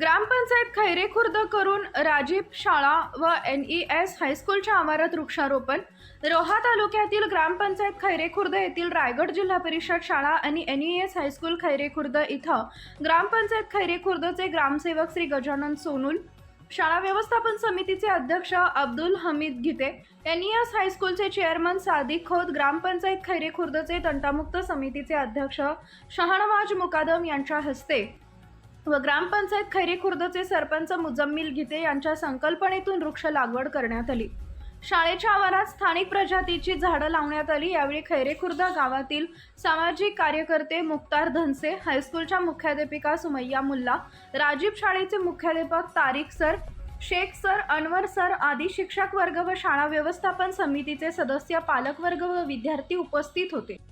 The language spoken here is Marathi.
ग्रामपंचायत खैरेखुर्द करून राजीव शाळा व एन ई एस हायस्कूलच्या आवारात वृक्षारोपण. रोहा तालुक्यातील ग्रामपंचायत खैरेखुर्द येथील रायगड जिल्हा परिषद शाळा आणि एन ई एस हायस्कूल खैरेखुर्द इथं ग्रामपंचायत खैरेखुर्दचे ग्रामसेवक श्री गजानन सोनुल शाळा व्यवस्थापन समितीचे अध्यक्ष अब्दुल हमीद गीते एन ई एस हायस्कूलचे चेअरमन सादिक खोत ग्रामपंचायत खैरेखुर्दचे तंटामुक्त समितीचे अध्यक्ष शहानवाज मुकादम यांच्या हस्ते व ग्रामपंचायत खैरेखुर्दचे सरपंच मुजम्मिल गीते यांच्या संकल्पनेतून वृक्ष लागवड करण्यात आली. शाळेच्या आवारात स्थानिक प्रजातीची झाडं लावण्यात आली. यावेळी खैरेखुर्द गावातील सामाजिक कार्यकर्ते मुक्तार धनसे हायस्कूलच्या मुख्याध्यापिका सुमय्या मुल्ला राजीव शाळेचे मुख्याध्यापक Tariq sir Shaikh sir Anwar sir आदी शिक्षक वर्ग व शाळा व्यवस्थापन समितीचे सदस्य पालकवर्ग व विद्यार्थी उपस्थित होते.